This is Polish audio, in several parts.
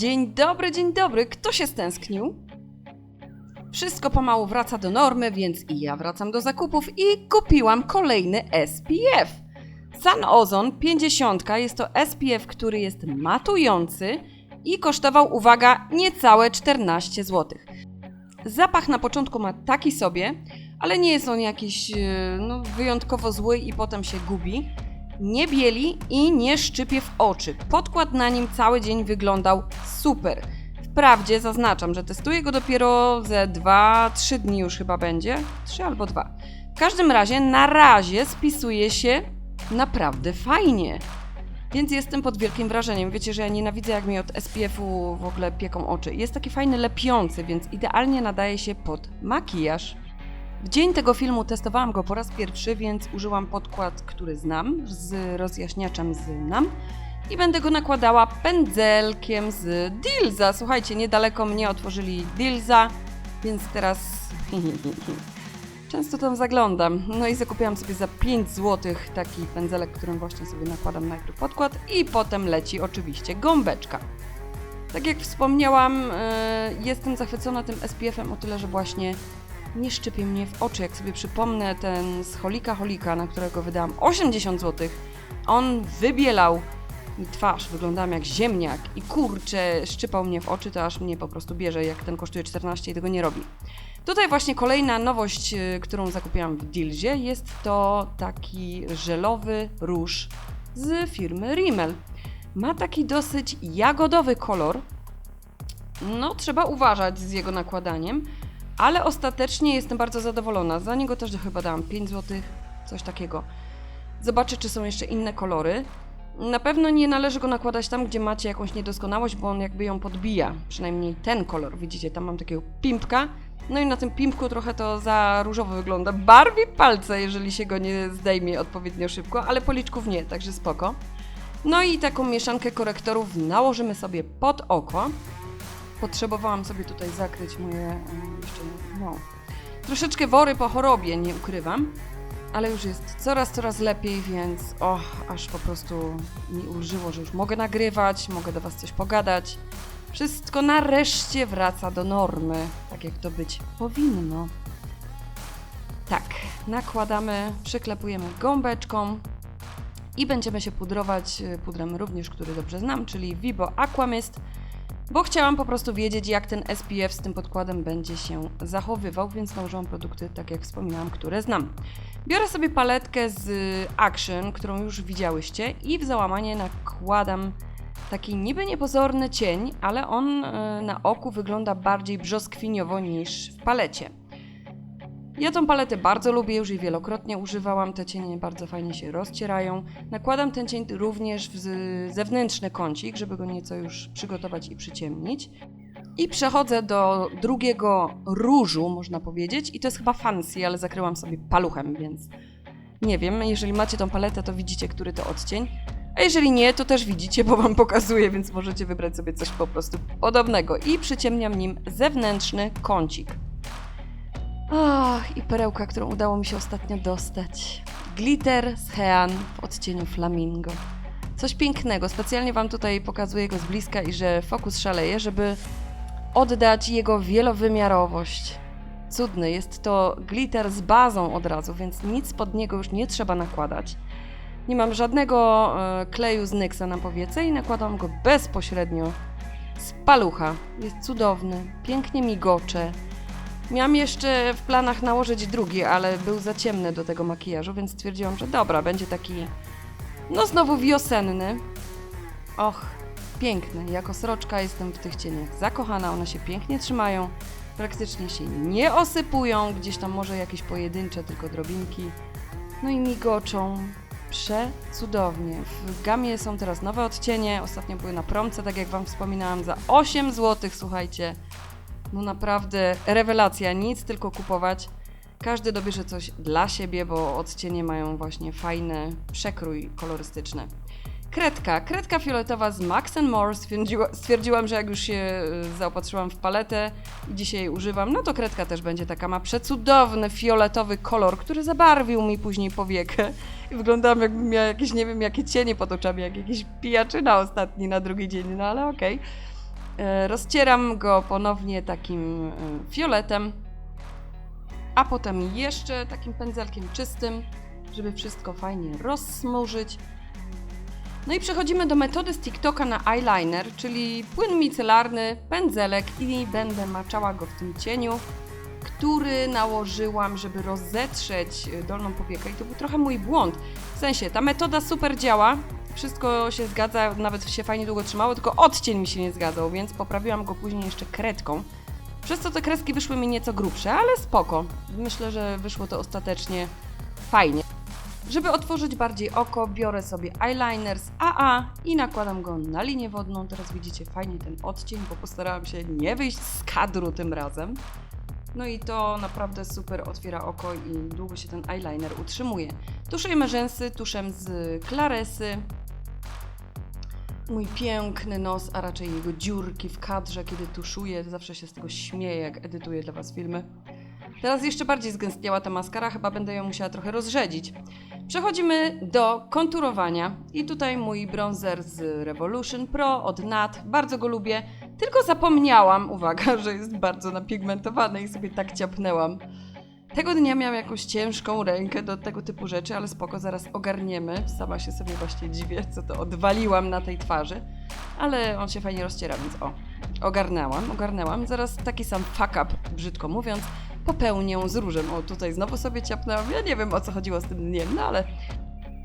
Dzień dobry, dzień dobry. Kto się stęsknił? Wszystko pomału wraca do normy, więc i ja wracam do zakupów i kupiłam kolejny SPF. Sun Ozon 50 jest to SPF, który jest matujący i kosztował, uwaga, niecałe 14 zł. Zapach na początku ma taki sobie, ale nie jest on jakiś e, no, wyjątkowo zły i potem się gubi. Nie bieli i nie szczypie w oczy. Podkład na nim cały dzień wyglądał super. Wprawdzie zaznaczam, że testuję go dopiero ze 2-3 dni już chyba będzie. 3 albo 2. W każdym razie na razie spisuje się naprawdę fajnie. Więc jestem pod wielkim wrażeniem. Wiecie, że ja nienawidzę, jak mi od SPF-u w ogóle pieką oczy. Jest taki fajny, lepiący, więc idealnie nadaje się pod makijaż. W dzień tego filmu testowałam go po raz pierwszy, więc użyłam podkład, który znam, z rozjaśniaczem z NAM i będę go nakładała pędzelkiem z Dilza. Słuchajcie, niedaleko mnie otworzyli Dilza, więc teraz często tam zaglądam. No i zakupiłam sobie za 5 zł taki pędzelek, którym właśnie sobie nakładam najpierw podkład i potem leci oczywiście gąbeczka. Tak jak wspomniałam, yy, jestem zachwycona tym SPF-em o tyle, że właśnie nie szczypie mnie w oczy. Jak sobie przypomnę ten z Holika Holika, na którego wydałam 80 zł, on wybielał mi twarz, wyglądałam jak ziemniak i kurczę, szczypał mnie w oczy, to aż mnie po prostu bierze, jak ten kosztuje 14 i tego nie robi. Tutaj właśnie kolejna nowość, y, którą zakupiłam w Dilzie, jest to taki żelowy róż z firmy Rimmel. Ma taki dosyć jagodowy kolor. No, trzeba uważać z jego nakładaniem, ale ostatecznie jestem bardzo zadowolona. Za niego też chyba dałam 5 zł, coś takiego. Zobaczę, czy są jeszcze inne kolory. Na pewno nie należy go nakładać tam, gdzie macie jakąś niedoskonałość, bo on jakby ją podbija. Przynajmniej ten kolor, widzicie, tam mam takiego pimpka. No i na tym pimpku trochę to za różowo wygląda. Barwi palce, jeżeli się go nie zdejmie odpowiednio szybko, ale policzków nie, także spoko. No i taką mieszankę korektorów nałożymy sobie pod oko. Potrzebowałam sobie tutaj zakryć moje em, jeszcze, no, troszeczkę wory po chorobie, nie ukrywam. Ale już jest coraz, coraz lepiej, więc och, aż po prostu mi ulżyło, że już mogę nagrywać, mogę do Was coś pogadać. Wszystko nareszcie wraca do normy, tak jak to być powinno. Tak, nakładamy, przyklepujemy gąbeczką i będziemy się pudrować y, pudrem również, który dobrze znam, czyli Vibo Aquamist, bo chciałam po prostu wiedzieć, jak ten SPF z tym podkładem będzie się zachowywał, więc nałożyłam produkty, tak jak wspominałam, które znam. Biorę sobie paletkę z Action, którą już widziałyście i w załamanie nakładam taki niby niepozorny cień, ale on e, na oku wygląda bardziej brzoskwiniowo niż w palecie. Ja tą paletę bardzo lubię, już jej wielokrotnie używałam, te cienie bardzo fajnie się rozcierają. Nakładam ten cień również w zewnętrzny kącik, żeby go nieco już przygotować i przyciemnić. I przechodzę do drugiego różu, można powiedzieć, i to jest chyba fancy, ale zakryłam sobie paluchem, więc nie wiem, jeżeli macie tą paletę, to widzicie, który to odcień. A jeżeli nie, to też widzicie, bo wam pokazuję, więc możecie wybrać sobie coś po prostu podobnego. I przyciemniam nim zewnętrzny kącik. Ach, i perełka, którą udało mi się ostatnio dostać. Glitter z Hean w odcieniu flamingo. Coś pięknego. Specjalnie wam tutaj pokazuję go z bliska i że fokus szaleje, żeby oddać jego wielowymiarowość. Cudny, jest to glitter z bazą od razu, więc nic pod niego już nie trzeba nakładać. Nie mam żadnego e, kleju z Nyxa na powiece i nakładam go bezpośrednio z palucha. Jest cudowny, pięknie migocze. Miałam jeszcze w planach nałożyć drugi, ale był za ciemny do tego makijażu, więc stwierdziłam, że dobra, będzie taki, no znowu wiosenny. Och, piękny. Jako sroczka jestem w tych cieniach zakochana, one się pięknie trzymają, praktycznie się nie osypują, gdzieś tam może jakieś pojedyncze tylko drobinki. No i migoczą. Przecudownie. W gamie są teraz nowe odcienie, ostatnio były na promce, tak jak Wam wspominałam, za 8 zł, słuchajcie. No naprawdę rewelacja, nic tylko kupować. Każdy dobierze coś dla siebie, bo odcienie mają właśnie fajny przekrój kolorystyczny. Kredka. Kredka fioletowa z Max More. Stwierdziła, stwierdziłam, że jak już się y, zaopatrzyłam w paletę i dzisiaj używam, no to kredka też będzie taka. Ma przecudowny fioletowy kolor, który zabarwił mi później powiekę. I wyglądałam jakbym miała jakieś, nie wiem, jakie cienie pod oczami, jak jakiś pijaczyna ostatni na drugi dzień, no ale okej. E, Rozcieram go ponownie takim e, fioletem, a potem jeszcze takim pędzelkiem czystym, żeby wszystko fajnie rozsmużyć. No i przechodzimy do metody z TikToka na eyeliner, czyli płyn micelarny, pędzelek i będę maczała go w tym cieniu, który nałożyłam, żeby rozetrzeć y, dolną powiekę i to był trochę mój błąd. W sensie, ta metoda super działa, wszystko się zgadza, nawet się fajnie długo trzymało, tylko odcień mi się nie zgadzał, więc poprawiłam go później jeszcze kredką. Przez co te kreski wyszły mi nieco grubsze, ale spoko. Myślę, że wyszło to ostatecznie fajnie. Żeby otworzyć bardziej oko, biorę sobie eyeliner z AA i nakładam go na linię wodną. Teraz widzicie fajnie ten odcień, bo postarałam się nie wyjść z kadru tym razem. No i to naprawdę super otwiera oko i długo się ten eyeliner utrzymuje. Tuszujemy rzęsy tuszem z Claresy. Mój piękny nos, a raczej jego dziurki w kadrze, kiedy tuszuję. Zawsze się z tego śmieję, jak edytuję dla Was filmy. Teraz jeszcze bardziej zgęstniała ta maskara, chyba będę ją musiała trochę rozrzedzić. Przechodzimy do konturowania i tutaj mój bronzer z Revolution Pro od NAT, bardzo go lubię, tylko zapomniałam, uwaga, że jest bardzo napigmentowany i sobie tak ciapnęłam. Tego dnia miałam jakąś ciężką rękę do tego typu rzeczy, ale spoko, zaraz ogarniemy. Sama się sobie właśnie dziwię, co to odwaliłam na tej twarzy, ale on się fajnie rozciera, więc o, ogarnęłam, ogarnęłam. Zaraz taki sam fuck up, brzydko mówiąc, popełnię z różem. O, tutaj znowu sobie ciapnęłam. Ja nie wiem o co chodziło z tym dniem, no ale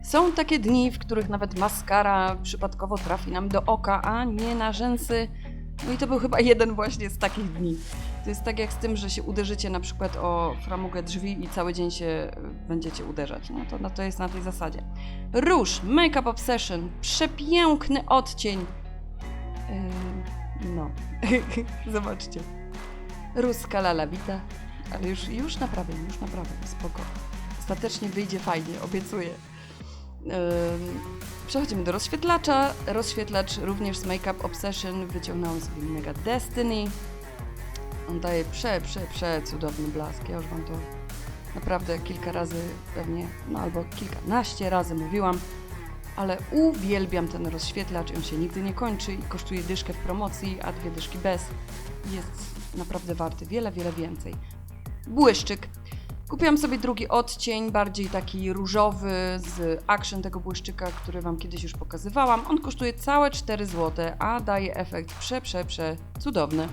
są takie dni, w których nawet maskara przypadkowo trafi nam do oka, a nie na rzęsy. No i to był chyba jeden właśnie z takich dni. To jest tak jak z tym, że się uderzycie na przykład o framugę drzwi i cały dzień się y, będziecie uderzać. No to, no to jest na tej zasadzie. Róż, Make Up Obsession, przepiękny odcień. Yy, no, zobaczcie. Ruska lalawita, ale już, już naprawdę, już naprawdę, spoko. Ostatecznie wyjdzie fajnie, obiecuję. Przechodzimy do rozświetlacza. Rozświetlacz również z Make Up Obsession wyciągnąłem sobie Mega Destiny. On daje prze, prze, prze cudowny blask. Ja już Wam to naprawdę kilka razy pewnie, no albo kilkanaście razy mówiłam, ale uwielbiam ten rozświetlacz. On się nigdy nie kończy i kosztuje dyszkę w promocji, a dwie dyszki bez. Jest naprawdę warty wiele, wiele więcej. Błyszczyk. Kupiłam sobie drugi odcień, bardziej taki różowy z action tego błyszczyka, który Wam kiedyś już pokazywałam. On kosztuje całe 4 zł, a daje efekt prze, prze, prze cudowny.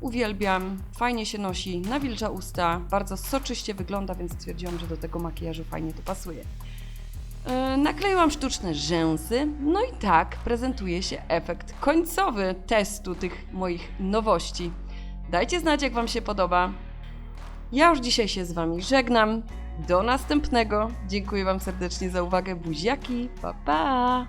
Uwielbiam, fajnie się nosi, nawilża usta, bardzo soczyście wygląda, więc stwierdziłam, że do tego makijażu fajnie to pasuje. Yy, nakleiłam sztuczne rzęsy, no i tak prezentuje się efekt końcowy testu tych moich nowości. Dajcie znać, jak Wam się podoba. Ja już dzisiaj się z Wami żegnam. Do następnego. Dziękuję Wam serdecznie za uwagę. Buziaki. Pa, pa!